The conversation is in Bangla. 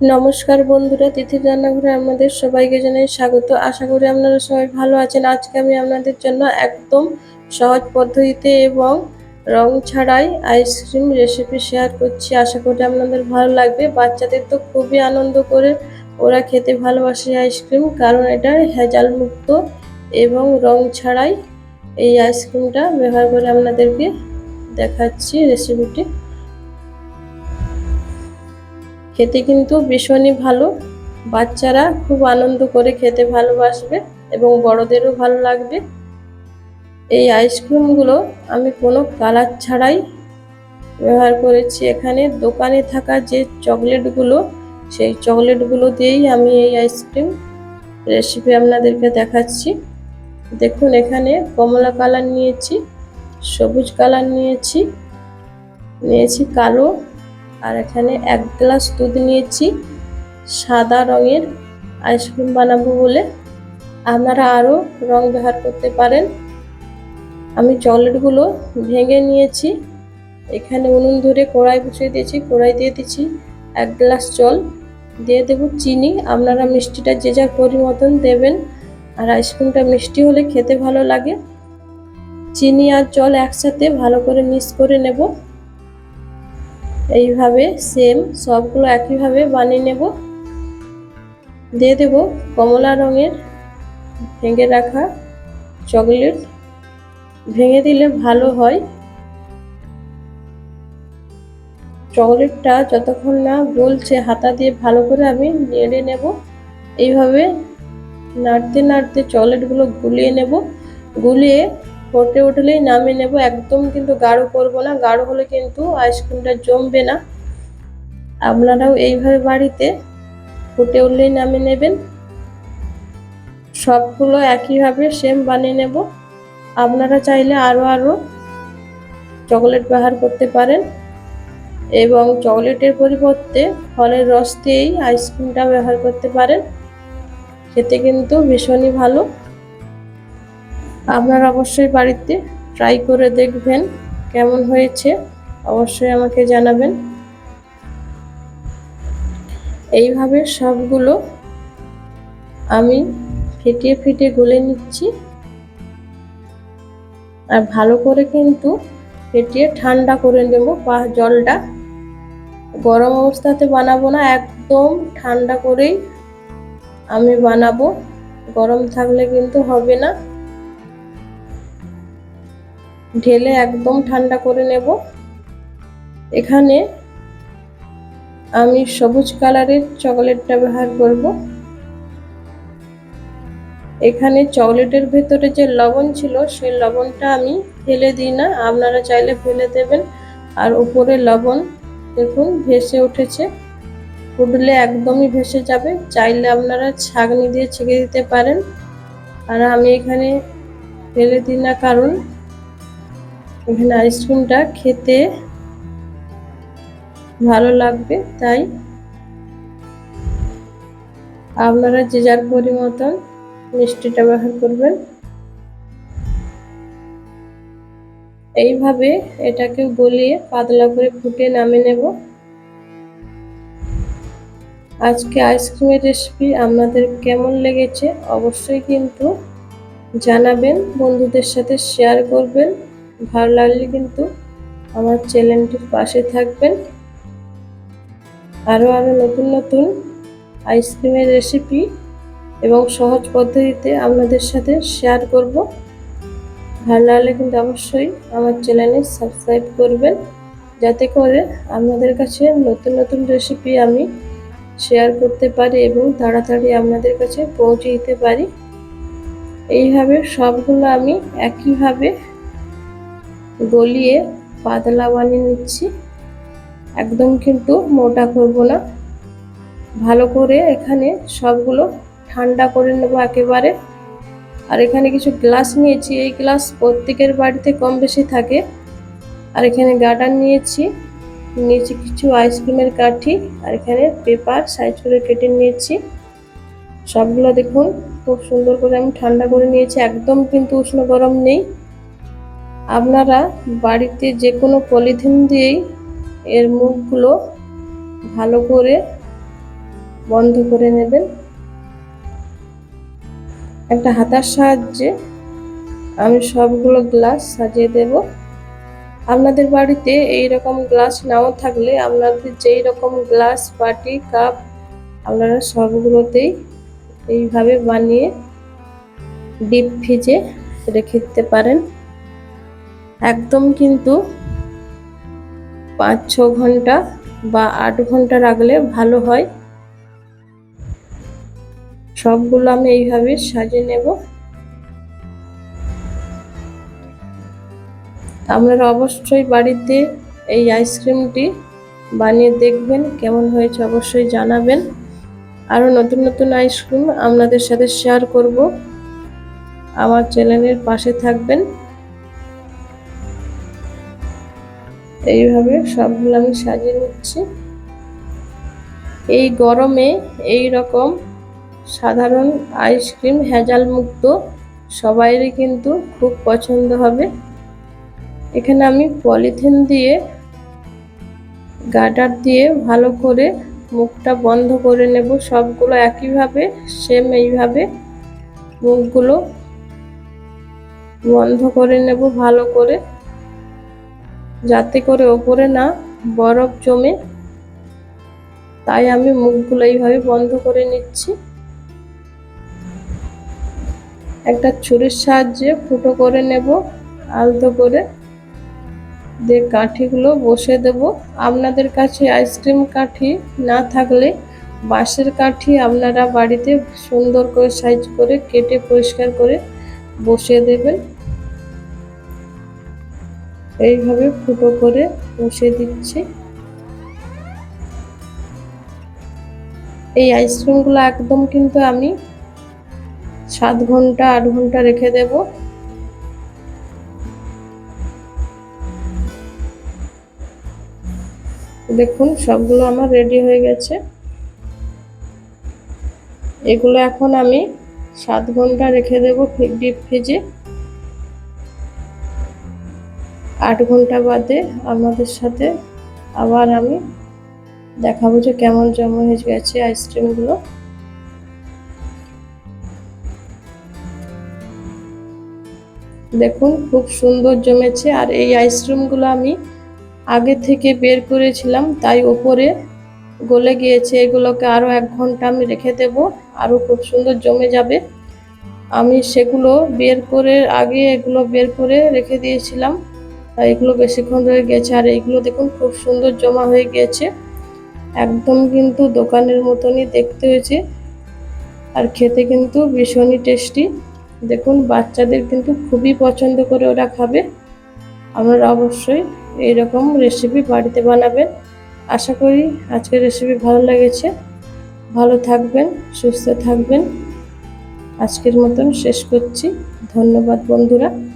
নমস্কার বন্ধুরা তিথির রান্নাঘরে আমাদের সবাইকে জানাই স্বাগত। আশা করি আপনারা সবাই ভালো আছেন। আজকে আমি আপনাদের জন্য একদম সহজ পদ্ধতিতে এবং রং ছাড়াই আইসক্রিম রেসিপি শেয়ার করছি। আশা করি আপনাদের ভালো লাগবে। বাচ্চাদের তো খুবই আনন্দ করে ওরা খেতে ভালোবাসে আইসক্রিম কারণ এটা মুক্ত এবং রং ছাড়াই এই আইসক্রিমটা ব্যবহার করে আপনাদেরকে দেখাচ্ছি রেসিপিটি খেতে কিন্তু ভীষণই ভালো। বাচ্চারা খুব আনন্দ করে খেতে ভালোবাসবে এবং বড়দেরও ভালো লাগবে। এই আইসক্রিমগুলো আমি কোনো কালার ছাড়াই ব্যবহার করেছি। এখানে দোকানে থাকা যে চকলেটগুলো সেই চকলেটগুলো দিয়েই আমি এই আইসক্রিম রেসিপি আপনাদেরকে দেখাচ্ছি। দেখুন, এখানে কমলা কালার নিয়েছি, সবুজ কালার নিয়েছি নিয়েছি কালো আর এখানে এক গ্লাস দুধ নিয়েছি, সাদা রঙের আইসক্রিম বানাবো বলে। আপনারা আরও রং ব্যবহার করতে পারেন। আমি চকলেটগুলো ভেঙে নিয়েছি। এখানে উনুন ধরে কড়াই বসিয়ে দিয়েছি, কড়াই দিয়ে দিচ্ছি এক গ্লাস জল। দিয়ে দেবো চিনি, আপনারা মিষ্টিটা যে যার পরিমতন দেবেন। আর আইসক্রিমটা মিষ্টি হলে খেতে ভালো লাগে। চিনি আর জল একসাথে ভালো করে মিক্স করে নেব। এইভাবে সেম সবগুলো একইভাবে বানিয়ে নেব। দিয়ে দেব কমলা রঙের ভেঙে রাখা চকলেট ভেঙে দিলে ভালো হয়। চকলেটটা যতক্ষণ না গলছে, হাতা দিয়ে ভালো করে আমি নেড়ে নেব। এইভাবে নাড়তে নাড়তে চকলেটগুলো গুলিয়ে নেব। গুলিয়ে ফুটে উঠলেই নামিয়ে নেব, একদম কিন্তু গাঢ় করব না, গাঢ় হলে কিন্তু আইসক্রিমটা জমবে না। আপনারাও এইভাবে বাড়িতে ফুটে উঠলেই নামিয়ে নেবেন। সবগুলো একইভাবে সেম বানিয়ে নেব। আপনারা চাইলে আরও আরও চকলেট ব্যবহার করতে পারেন এবং চকলেটের পরিবর্তে ফলের রস দিয়েই আইসক্রিমটা ব্যবহার করতে পারেন। খেতে কিন্তু ভীষণই ভালো। আপনারা অবশ্যই বাড়িতে ট্রাই করে দেখবেন কেমন হয়েছে। অবশ্যই আমাকে জানাবেন। এইভাবে সবগুলো আমি ফেটিয়ে ফেটিয়ে গুলে নিচ্ছি। আর ভালো করে কিন্তু ফেটিয়ে ঠান্ডা করে নেব। জলটা গরম অবস্থাতে বানাবো না, একদম ঠান্ডা করেই আমি বানাবো। গরম থাকলে কিন্তু হবে না। ঢেলে একদম ঠান্ডা করে নেব। এখানে আমি সবুজ কালারের চকলেটটা ব্যবহার করব। এখানে চকলেটের ভেতরে যে লবণ ছিল, সেই লবণটা আমি ফেলে দিই না। আপনারা চাইলে ফেলে দেবেন। আর উপরে লবণ দেখুন ভেসে উঠেছে। ফুটলে একদমই ভেসে যাবে। চাইলে আপনারা ছাগনি দিয়ে ছেঁকে দিতে পারেন। আর আমি এখানে ফেলে দিই না কারণ এখানে আইসক্রিমটা খেতে ভালো লাগবে, তাই আপনারা যে যার পরিমতন মিষ্টিটা ব্যবহার করবেন। এইভাবে এটাকে গলিয়ে পাতলা করে ফুটে নামে নেব। আজকে আইসক্রিমের রেসিপি আপনাদের কেমন লেগেছে অবশ্যই কিন্তু জানাবেন, বন্ধুদের সাথে শেয়ার করবেন। ভালো লাগলে কিন্তু আমার চ্যানেলটির পাশে থাকবেন। আরও আরও নতুন নতুন আইসক্রিমের রেসিপি এবং সহজ পদ্ধতিতে আপনাদের সাথে শেয়ার করব। ভালো লাগলে কিন্তু অবশ্যই আমার চ্যানেলে সাবস্ক্রাইব করবেন। যাতে করে আপনাদের কাছে নতুন নতুন রেসিপি আমি শেয়ার করতে পারি এবং তাড়াতাড়ি আপনাদের কাছে পৌঁছে দিতে পারি। এইভাবে সবগুলো আমি একইভাবে গলিয়ে পাতলা বানিয়ে নিচ্ছি। একদম কিন্তু মোটা করব না। ভালো করে এখানে সবগুলো ঠান্ডা করে নেব একেবারে। আর এখানে কিছু গ্লাস নিয়েছি। এই গ্লাস প্রত্যেকের বাড়িতে কম বেশি থাকে। আর এখানে গার্ডার নিয়েছি। নিয়েছি কিছু আইসক্রিমের কাঠি। আর এখানে পেপার সাইজ করে কেটে নিয়েছি। সবগুলো দেখুন, খুব সুন্দর করে আমি ঠান্ডা করে নিয়েছি। একদম কিন্তু উষ্ণ গরম নেই। আপনারা বাড়িতে যে কোনো পলিথিন দিয়েই এর মুখগুলো ভালো করে বন্ধ করে নেবেন। একটা হাতার সাহায্যে আমি সবগুলো গ্লাস সাজিয়ে দেব। আপনাদের বাড়িতে এই রকম গ্লাস নাও থাকলে আপনাদের যেই রকম গ্লাস, বাটি, কাপ আপনারা সবগুলোতেই এইভাবে বানিয়ে ডিপ ফ্রিজে রেখে দিতে পারেন। একদম কিন্তু পাঁচ ছ ঘণ্টা বা আট ঘণ্টা রাখলে ভালো হয়। সবগুলো আমি এইভাবে সাজিয়ে নেব। আপনারা অবশ্যই বাড়িতে এই আইসক্রিমটি বানিয়ে দেখবেন, কেমন হয়েছে অবশ্যই জানাবেন। আরও নতুন নতুন আইসক্রিম আপনাদের সাথে শেয়ার করব। আমার চ্যানেলের পাশে থাকবেন। এইভাবে সবগুলো আমি সাজিয়ে নিচ্ছি। এই গরমে এই রকম সাধারণ আইসক্রিম হ্যাজাল মুক্ত সবাইরই কিন্তু খুব পছন্দ হবে। এখানে আমি পলিথিন দিয়ে গার্ডার দিয়ে ভালো করে মুখটা বন্ধ করে নেব। সবগুলো একইভাবে সেম এইভাবে মুখগুলো বন্ধ করে নেব ভালো করে। যাতে করে ওপরে না বরফ জমে। তাই আমি মুখগুলো এইভাবে বন্ধ করে নিচ্ছি। একটা ছুরির সাহায্যে ফুটো করে নেব, আলতো করে। দিয়ে কাঠিগুলো বসে দেব। আপনাদের কাছে আইসক্রিম কাঠি না থাকলে বাঁশের কাঠি আপনারা বাড়িতে সুন্দর করে সাইজ করে কেটে পরিষ্কার করে বসিয়ে দেবেন। এইভাবে ফুটো করে বসিয়ে দিচ্ছি। এই আইসক্রিমগুলো একদম কিন্তু আমি সাত ঘণ্টা, আট ঘণ্টা রেখে দেব। দেখুন, সবগুলো আমার রেডি হয়ে গেছে। এগুলো এখন আমি সাত ঘণ্টা রেখে দেব ডিপ ফ্রিজে আট ঘণ্টা বাদে আমাদের সাথে আবার আমি দেখাবো যে কেমন জমা হয়ে গেছে আইসক্রিমগুলো। দেখুন, খুব সুন্দর জমেছে আর এই আইসক্রিমগুলো আমি আগে থেকে বের করেছিলাম, তাই ওপরে গলে গিয়েছে। এগুলোকে আরও এক ঘণ্টা আমি রেখে দেব আরও খুব সুন্দর জমে যাবে। আমি সেগুলো বের করে, আগে এগুলো বের করে রেখে দিয়েছিলাম। এগুলো বেশিক্ষণ রয়ে গেছে। আর এইগুলো দেখুন, খুব সুন্দর জমা হয়ে গিয়েছে একদম কিন্তু দোকানের মতনই দেখতে হয়েছে। আর খেতে কিন্তু ভীষণই টেস্টি। দেখুন, বাচ্চাদের কিন্তু খুবই পছন্দ করে ওরা খাবে। আপনারা অবশ্যই এইরকম রেসিপি বাড়িতে বানাবেন। আশা করি আজকের রেসিপি ভালো লেগেছে। ভালো থাকবেন, সুস্থ থাকবেন। আজকের মতন শেষ করছি। ধন্যবাদ বন্ধুরা।